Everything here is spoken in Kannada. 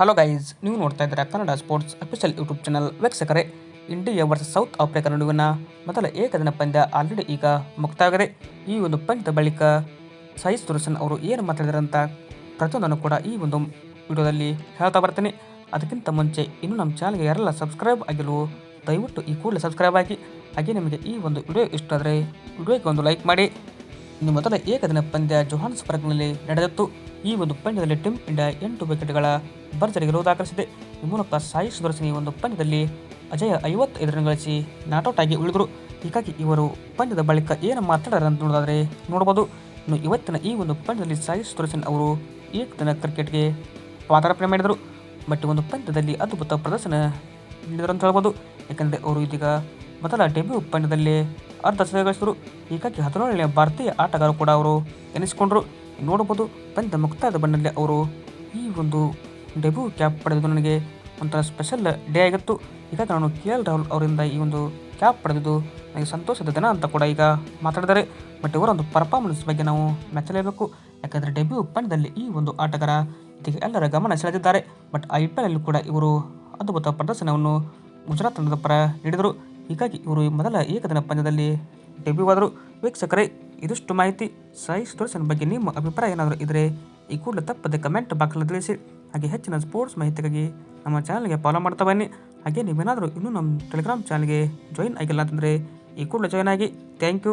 ಹಲೋ ಗೈಸ್ ನೀವು ನೋಡ್ತಾ ಇದ್ದೀರಾ Kannada sports official YouTube channel ವೀಕ್ಷಕರೇ. ಇಂಡಿಯಾ ವರ್ಸಸ್ ಸೌತ್ ಆಫ್ರಿಕಾ ನಡುವಿನ ಮೊದಲ ಏಕದಿನ ಪಂದ್ಯ ಆಲ್ರೆಡಿ ಈಗ ಮುಕ್ತಾಯವಾಗಿದೆ. ಈ ಒಂದು ಪಂದ್ಯದ ಬಳಿಕ ಸೈಜ್ ಸುರೇಶನ್ ಅವರು ಏನು ಮಾತಾಡಿದಾರೆ ಅಂತ ಪ್ರತಿಯೊಂದನ್ನು ಕೂಡ ಈ ಒಂದು ವಿಡಿಯೋದಲ್ಲಿ ಹೇಳ್ತಾ ಬರ್ತೀನಿ. ಅದಕ್ಕಿಂತ ಮುಂಚೆ ಇನ್ನೂ ನಮ್ಮ ಚಾನಲ್ಗೆ ಯಾರೆಲ್ಲ ಸಬ್ಸ್ಕ್ರೈಬ್ ಆಗಿಲ್ವೋ, ದಯವಿಟ್ಟು ಈ ಕೂಡಲೇ ಸಬ್ಸ್ಕ್ರೈಬ್ ಆಗಿ. ಹಾಗೆ ನಿಮಗೆ ಈ ಒಂದು ವಿಡಿಯೋ ಇಷ್ಟ ಆದರೆ ವಿಡಿಯೋಗೆ ಒಂದು ಲೈಕ್ ಮಾಡಿ. ಇನ್ನು ಮೊದಲ ಏಕದಿನ ಪಂದ್ಯ ಜೋಹಾನ್ಸ್ಬರ್ಗ್ನಲ್ಲಿ ನಡೆದಿತ್ತು. ಈ ಒಂದು ಪಂದ್ಯದಲ್ಲಿ ಟೀಮ್ ಇಂಡಿಯಾ ಎಂಟು ವಿಕೆಟ್ಗಳ ಭರ್ಜರಿ ಗೆಲುವು ದಾಖಲಿಸಿದೆ. ಈ ಮೂಲಕ ಸಾಯಿ ಸುದರ್ಶನಿ ಒಂದು ಪಂದ್ಯದಲ್ಲಿ ಅಜಯ ಐವತ್ತೈದು ರನ್ ಗಳಿಸಿ ನಾಟೌಟ್ ಆಗಿ ಉಳಿದರು. ಹೀಗಾಗಿ ಇವರು ಪಂದ್ಯದ ಬಳಿಕ ಏನು ಮಾತಾಡಾರೆ ಅಂತ ನೋಡೋದಾದರೆ ನೋಡಬಹುದು ಇನ್ನು ಇವತ್ತಿನ ಈ ಒಂದು ಪಂದ್ಯದಲ್ಲಿ ಸಾಯಿ ಸುದರ್ಶನ್ ಅವರು ಏಕದಿನ ಕ್ರಿಕೆಟ್ಗೆ ಪಾದಾರ್ಪಣೆ ಮಾಡಿದರು. ಬಟ್ ಒಂದು ಪಂದ್ಯದಲ್ಲಿ ಅದ್ಭುತ ಪ್ರದರ್ಶನ ನೀಡಿದರು ಅಂತ ಹೇಳ್ಬೋದು. ಯಾಕಂದರೆ ಅವರು ಇದೀಗ ಮೊದಲ ಡೆಬ್ಯೂ ಪಂದ್ಯದಲ್ಲಿ ಅರ್ಧ ಸೆರೆ ಗಳಿಸಿದರು ಹೀಗಾಗಿ ಹದಿನೇಳನೇ ಭಾರತೀಯ ಆಟಗಾರರು ಕೂಡ ಅವರು ಎನಿಸಿಕೊಂಡರು. ನೋಡಬಹುದು ಪಂದ್ಯ ಮುಕ್ತಾಯದ ಬಣ್ಣದಲ್ಲಿ ಅವರು ಈ ಒಂದು ಡೆಬ್ಯೂ ಕ್ಯಾಪ್ ಪಡೆದಿದ್ದು ನನಗೆ ಒಂಥರ ಸ್ಪೆಷಲ್ ಡೇ ಆಗಿತ್ತು. ಹೀಗಾಗಿ ನಾನು ಕೆ ಎಲ್ ರಾಹುಲ್ ಅವರಿಂದ ಈ ಒಂದು ಕ್ಯಾಪ್ ಪಡೆದಿದ್ದು ನನಗೆ ಸಂತೋಷದ ದಿನ ಅಂತ ಕೂಡ ಈಗ ಮಾತಾಡಿದ್ದಾರೆ. ಬಟ್ ಇವರ ಒಂದು ಪರ್ಫಾರ್ಮೆನ್ಸ್ ಬಗ್ಗೆ ನಾವು ಮೆಚ್ಚಲೇಬೇಕು ಯಾಕಂದರೆ ಡೆಬ್ಯೂ ಪಂದ್ಯದಲ್ಲಿ ಈ ಒಂದು ಆಟಗಾರ ಇದಕ್ಕೆ ಎಲ್ಲರ ಗಮನ ಸೆಳೆದಿದ್ದಾರೆ. ಬಟ್ ಐ ಪಿ ಎಲ್ ಕೂಡ ಇವರು ಅದ್ಭುತ ಪ್ರದರ್ಶನವನ್ನು ಗುಜರಾತ್ ತಂಡದ ಪರ ನೀಡಿದರು. ಹೀಗಾಗಿ ಇವರು ಮೊದಲ ಏಕದಿನ ಪಂದ್ಯದಲ್ಲಿ ಡೆಬ್ಯೂ ಆದರು. ವೀಕ್ಷಕರೇ, ಇದಿಷ್ಟು ಮಾಹಿತಿ ಸಾಯಿ ಸುದರ್ಶನ್ ಬಗ್ಗೆ ನಿಮ್ಮ ಅಭಿಪ್ರಾಯ ಏನಾದರೂ ಇದ್ದರೆ ಈ ಕೂಡಲೇ ತಪ್ಪದೆ ಕಮೆಂಟ್ ಬಾಕ್ಸಲ್ಲಿ ತಿಳಿಸಿ. ಹಾಗೆ ಹೆಚ್ಚಿನ ಸ್ಪೋರ್ಟ್ಸ್ ಮಾಹಿತಿಗಾಗಿ ನಮ್ಮ ಚಾನಲ್ಗೆ ಫಾಲೋ ಮಾಡ್ತಾ ಬನ್ನಿ. ಹಾಗೆ ನೀವೇನಾದರೂ ಇನ್ನೂ ನಮ್ಮ ಟೆಲಿಗ್ರಾಮ್ ಚಾನಲ್ಗೆ ಜಾಯಿನ್ ಆಗಿಲ್ಲ ಅಂತಂದರೆ ಈ ಕೂಡಲೇ ಜಾಯ್ನ್ ಆಗಿ. Thank you